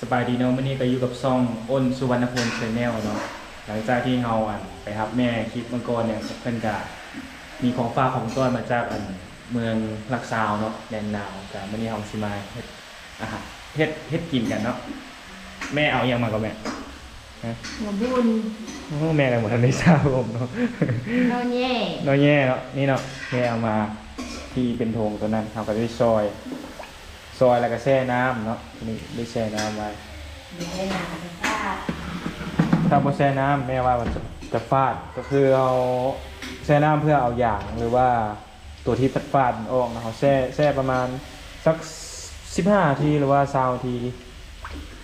สบายดีเนาะวันนี้ก็อยู่กับซ่องอ้นสุวรรณพลชแนลเนาะหลังจากที่เฮาอันไปรับแม่คลิปเมื่อก่อนเนี่ยเพิ่นก็มีของฝากของต้อนมาจากอันเมืองลักซาวเนาะแดนนาวก็วันนี้เฮาสิมาเฮ็ดอาหารเฮ็ดเฮ็ดกินกันเนาะแม่เอาอยังมากับแม่หัวบุญโอ้แม่กันหมดทันได้ทราบผมเนาะนอนแย่น้อยแย่เนาะนี่เนาะแม่เอามาที่เป็นโถงตัวนั้นเขาก็ได้ซอย ซอยแล้วก็แช่น้ำเนาะนี่ได้แช่น้ำไว้ไม่ได้หนาจะฟาดถ้าบ่แช่น้ำแม่ว่ามันจะจะฟาดก็คือเอาแช่น้ำเพื่อเอาอย่างหรือว่าตัวที่ฟาดฟาดๆออกนะเขาแช่แช่ประมาณสัก15นาทีหรือว่า20นาที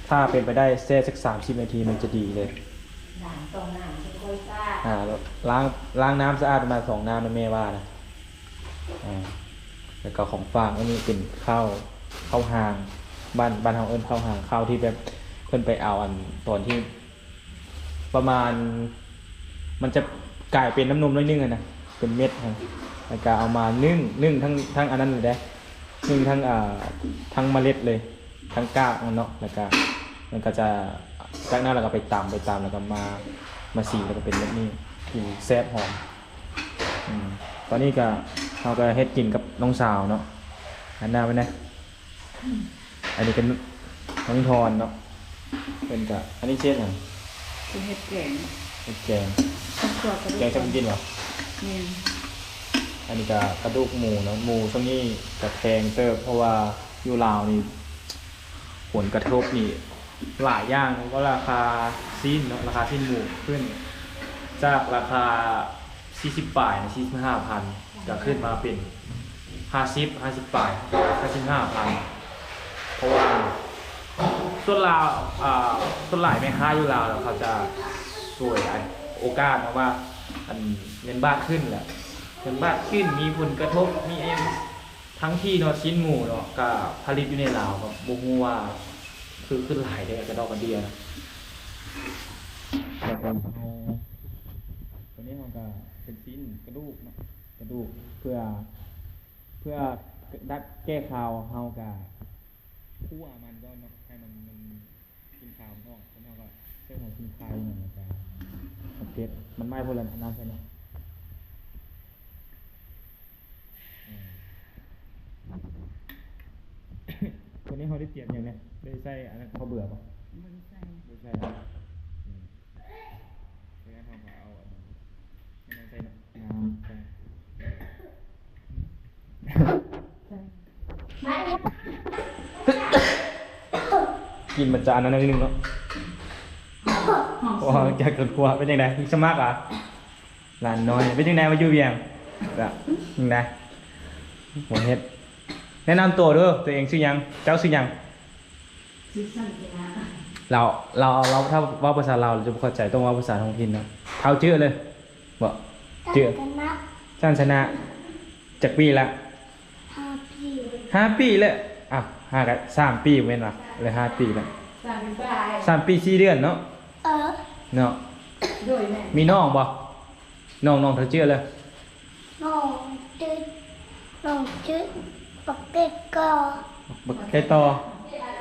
ถ้าเป็นไปได้แช่สัก30นาทีมันจะดีเลยหลานตรงหนานจะค่อยฟาดอ่าแล้วล้างล้างน้ำสะอาดประมาณสองน้ำนะแม่ว่านะอ่าแล้วก็ของฝากอันนี้เป็นข้าว ข้าวหางบ้านบ้านเฮาเอิ้นข้าวหางข้าวที่แบบเพิ่นไปเอาอันตอนที่ ประมาณ มันจะกลายเป็นน้ำนมน้อยนึงอะนะเป็นเม็ดฮะแล้วก็เอามานึ่งนึ่งทั้งทั้งอันนั้นเลยได้นึ่งทั้งอ่าทั้งเมล็ดเลย ทั้งกากมันเนาะแล้วก็มันก็จะจากนั้นเราก็ไปตำไปตำแล้วก็มามาสีแล้วก็เป็นแบบนี้กินแซ่บหอมอืมตอนนี้ก็เราก็เฮ็ดกินกับน้องสาวเนาะหันหน้าไปนะ อันนี้เป็นน้องทอนเนาะเป็นกับอันนี้เช่นอะไรคือเห็ดแกงเฮ็ดแกงต้องตัวกระดูแกงชอบกินเหรอเนี่ยอันนี้ก็กระดูกหมูเนาะหมูช่วงนี้จะแพงเติบเพราะว่าอยู่ลาวนี่ผลกระทบนี่หลายอย่างเพราะราคาซีนเนาะราคาซีนหมูขึ้น จากราคา40บาทนะ45พันจะขึ้นมาเป็น 50 50บาท55พันเพ ราะว่าส่วนลาวอ่าส่วนหลายแม่ค้าอยู่ลาวแล้วเขาจะสวยอันโอกาสนะว่าอันเงินบาทขึ้นแหละเงินบาทขึ้นมีผลกระทบมีเองทั้งที่เนาะชิ้นหมูเนาะก็ผลิตอยู่ในลาวครับบ่ฮู้ว่าคือขึ้นหลายได้กระดอกกระเดียนะแล้วก็เอาตัวนี้เราก็เป็นชิ้นกระดูกนะกระดูกเพื่อเพื่อดัดแก้ข่าวเฮาก็ คั่วมันก็เนาะให้มันมันกินข่าวมันออกแล้วเราก็ใช้หัวกินข่าวมันก็โอเคมันไม่พอแล้วน้ำใช่ไหมคนนี้เขาได้เตรียมอย่างเนี้ยได้ใส่อันนั้นเขาเบื่อปะบริษัทไม่ใช่นะอืมไม่งั้นเขาก็เอาอันนั้นไม่ต้องใส่น้ำใส่ กินมันจะอันนั้นนิดนึงเนาะว้าวจากกันครัวเป็นยังไงสมัครอะหลานน้อย เป็นยังไงมาอยู่เวียงแบบยังไงหัวเฮ็ด แนะนำตัวด้วยตัวเองชื่อยัง เจ้าชื่อยังซื้อสั่งกินนะเราเราเราถ้าว่าภาษาเราวเราจะบ่เข้าใจต้องว่าภาษาท้องถิ่นเนาะเท้าชื่อเลยบอกชื่อกันนะช่างชนะจากปีละฮาพี่ห้าปีเลยอะ ห้ากับสามปีเว้นวะเลยห้าปีละสั่งเป็นปลายสามปีสี่เดือนเนาะเออเนาะโดยแม่มีน้องบ่น้องน้องเธอชื่อเลยน้องจืดน้องจืดปักเก็ตก็บักไก่ต่อ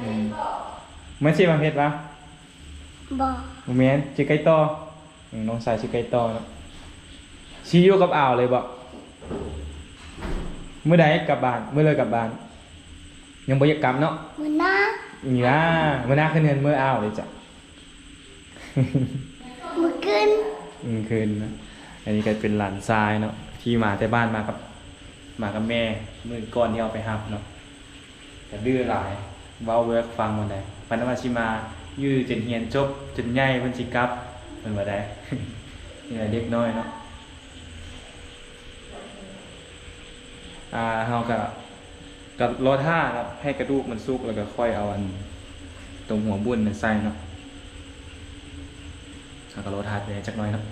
อืมเหมือนชื่อมาเพชรปะบอกโมเมนชื่อไก่ต่ออืมน้องสายชื่อไก่ต่อเนาะชีอยู่กับอ่าวเลยบ่เมื่อใดกลับบ้านเมื่อเลยกลับบ้าน ยังบ่อยากกลับเนาะมือหน้านี่นะเมื่อหน้าขึ้นเงินเมื่ออ้าวเลยจ้ะ มือขึ้นอืมคืนนะอันนี้ก็เป็นหลานทรายเนาะที่มาแต่บ้านมากับ มากับแม่มือก่อนที่เอาไปหับเนาะแต่ดื้อหลายเว้าเวิร์กฟังวันใดพันธมาชิมายื้อจนเฮียนจบจนใหญ่เพิ่นสิกลับเพิ่นว่าได้ นี่แหละเด็กน้อยเนาะอ่าเฮาก็ กับรอท่าครับให้กระดูกมันสุกแล้วก็ค่อยเอาอัน ตรงหัวบุญนั่นใส่เนาะแล้วก็รอท่าไปจักหน่อยเนาะ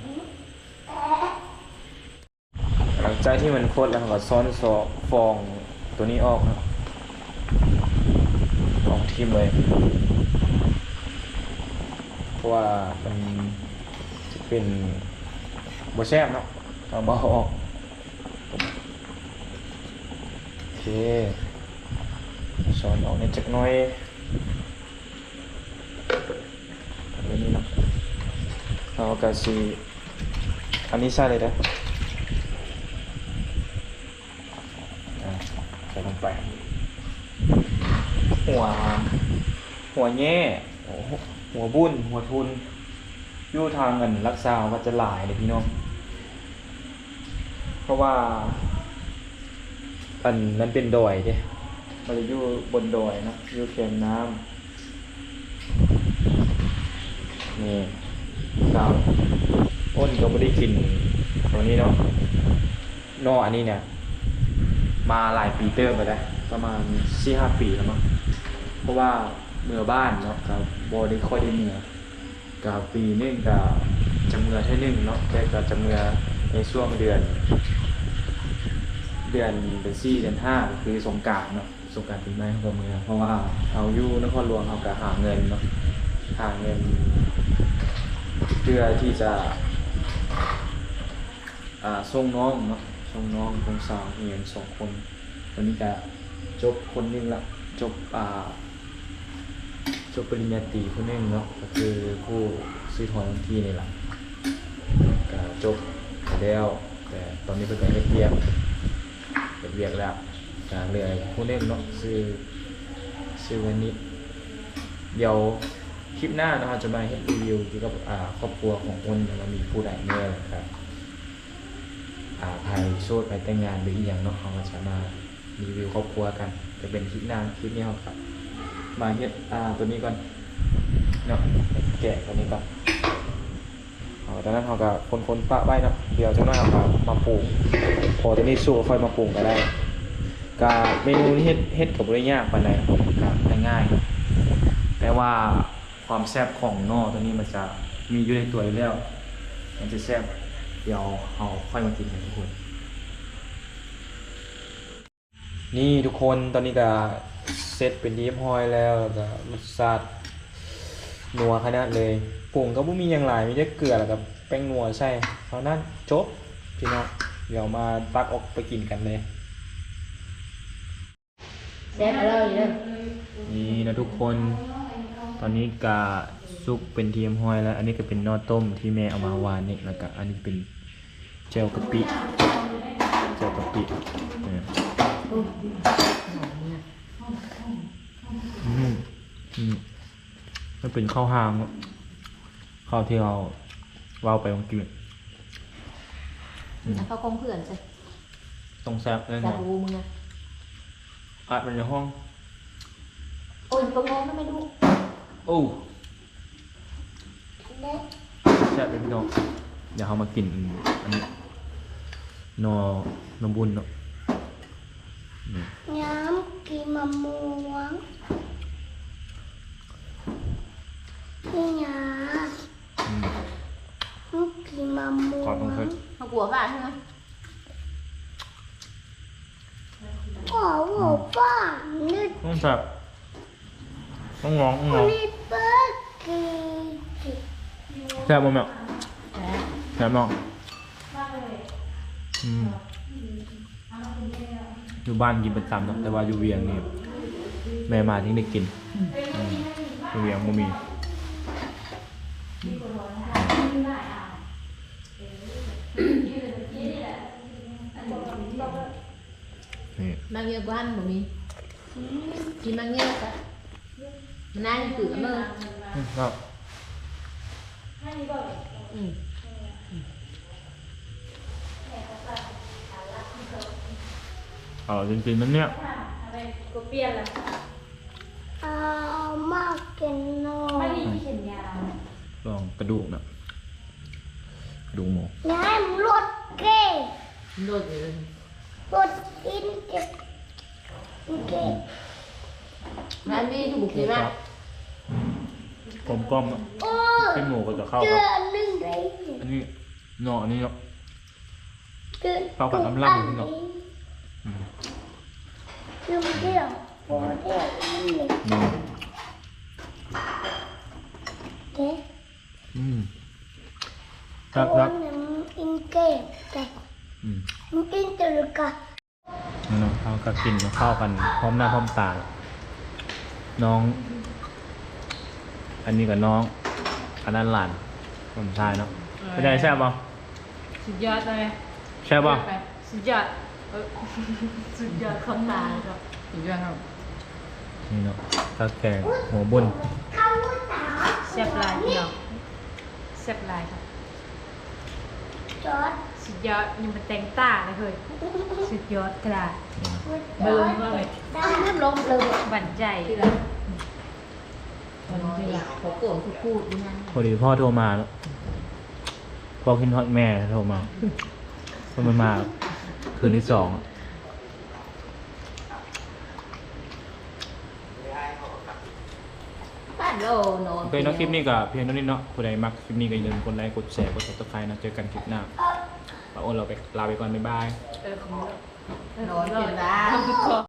หลังจากที่มันโคตรแล้วก็ซ้อนซอฟองตัวนี้ออกนะออกทิมเลยเพราะว่ามันจะเป็นบแซบเนาะเอาเบาออกโอเค ซ้อนออกในจักน้อยแบบนี้เนาะเราก็สีอันนี้ใช่เลยนะอะใส่ลงไปหัว หัวแง่หัวบุญหัวทุนยู่ทางเงินรักษาว่าจะหลายเลยพี่น้อง เพราะว่าอันนั้นเป็นดอยเด้ มันจะอยู่บนดอยนะอยู่เข็มน้ำนี่สาวอ้นก็ไม่ได้กินตัวนี้เนาะนออันนี้เนี่ย มาหลายปีเติมไปได้ว ประมาณสี่ห้าปีแล้วมั้งเพราะว่าเมื่อบ้านเนาะกับบได้ค่อยได้เมื่อกับปีนึงกับจะเมื่อแค่หนึ่งเนาะแต่ก็จะเมื่อในช่วงเดือน เดือนเดือนสี่เดือนห้าคือสงการเนาะ สงกรารปีใหม่ของเมืองเพราะว่าเอาอยู่นครหลวงเอาก็หาเงินเนาะหาเงิน เพื่อที่จะ อ่าส่งน้องเนาะส่งน้องส่งสาวเรียนสองคนตอนนี้ก็จบคนนึงละจบอ่าจบปริญญาตรีคนนึงเนาะก็คือผู้ซื้อถอนทันทีนี่แหละก็จบไปแล้ว แต่ตอนนี้เป็นการเฮ็ดเรียนเรียกแล้ว ก็เลือผู้หนึงเนาะซื้อซื้อวันนี้เดี๋ยวคลิปหน้าเราจะมาเฮ็ดรีวิวเกี่ยวกับครอบครัวของคนว่ามีผู้ใดแน่ครับอ่าภายโซดภายแต่งงานหรืออีกอย่างเนาะเขาก็จะมารีวิวครอบครัวกันจะเป็นคลิปหน้าคลิปนี้เขาครับ มาเฮ็ดอ่าตัวนี้ก่อนเนาะแกะตัวนี้ก่อนอ๋อตอนนั้นเขาก็คนๆปะไว้เนาะเดี๋ยวจะน้อยเขามาปรุงพอตัวนี้สู้ค่อยมาปรุงก็ได้ กาเมนูนี้เฮ็ดเฮ็ดกับบ่ได้ยากปานใดครับก็ได้ง่ายแต่ว่าความแซ่บของนอตัวนี้มันจะมีอยู่ในตัวอยู่แล้ว มันจะแซ่บเดี๋ยวเอาค่อยมากินกันทุกคน นี่ทุกคนตอนนี้ก็เซตเป็นดีพอยแล้วแล้วก็รสชาตินัวขนาดเลยปรุงก็บ่มีอย่างหลายมีแต่เกลือแล้วก็แป้งนัวใช่เท่านั้นจบพี่น้องเดี๋ยวมาตักออกไปกินกันเลย แซ่บอร่อยเลยนี่นะทุกคน ตอนนี้กาซุปเป็นทีมห้อยแล้ว อันนี้ก็เป็นนอต้มที่แม่เอามาวานนี่แล้วก็อันนี้เป็นเจลกะปิเจลกะปิเนี่ยอืมอืมมันเป็นข้าวหางข้าวที่เราเว้าไปเมื่อกี้แล้วเขาคงเพื่อนใช่ต้องแซ่บแน่นแต่อนบูมึงอะ อัดมันในห้อง โอ้ยก็งงไม่รู้โอ้เด็กแซ่บเลยพี่น้องเดี๋ยวเขามากินอันนี้นอนมบุญเนาะนี่น้ำกินมะม่วงนี่ยาอืมน้ำกินมะม่วขอต้องงเพิ่มมากลัวบ้าใช่ไหม โอ้โหป้า นี่ต้องแซ่บต้องร้องงองแซ่บบ่แม่แซ่บน้องอืมอยู่บ้านกินเประจำเนาะแต่ว่าอยู่เวียงนี่แม่มาถึงได้กินอยู่เวียงบ่มีนี่บางเยอะกว่าหันบ่มี กินบางเยอะกะมันน่าจะตื่นเลยอืมครับอืมเอาจริงๆนั้นเนี่ยก็เปลี่ยนละเอามากินหน่อยลองกระดูกนะกระดูกหมูยายมันรถเก้โดดเลยรถกินเก็บเก็บ ร้านนี้ถูกดีมากกลมกลมๆเนอะโอ้ยเส้นหมูก็จะเข้าเจคอรับอันหนึ่งเลยอันนี้เนาะอันนี้เนาะเจอเข้ากับน้ำลายนิดหน่อยอืมเดี๋ยวเดี๋ยวโอ้เดี๋ยวนี่เนาะเด็กอืมคตัรับวครับนั้นอินเก็บแต่อืมมันอินตะกะนั่น เนาะเขาก็กินเข้ากันพร้อมหน้าพร้อมตา น้อง อันนี้กับน้อง อันนั้นหลานผมชายเนาะเป็นไงแซ่บป่ะสุดยอดเลยแซ่บป่ะสุดยอดเออสุดยอดเข้าตาเลยครับสุดยอดครับนี่เนาะข้าวแกงหัวบุญเข้าตาแซ่บหลายพี่น้องแซ่บหลายครับจอดสุด ยอดยังมาแต่งตาเลยเฮ้ยสุดยอดกระดาษเบิ่งว่าไงได้เริ่มลงเลยบันใจที่ละมันที่ละเขาโกงทุกพูดด้วยนะพอดีพ่อโทรมาแล้วพ่อคิดฮอดแม่โทรมาเพิ่งมามาคืนที่สองบ้านโลนอนโอเคเนาะคลิปนี้ก็เพียงเท่านี้เนาะผู้ใดมักคลิปนี้ก็อย่าลืมกดไลค์กดแชร์กด subscribe นะเจอกันคลิปหน้า ป้าอ้นเราไปลาไปก่อนบ๊ายบาย เออของนอนเป็นบ้านเรา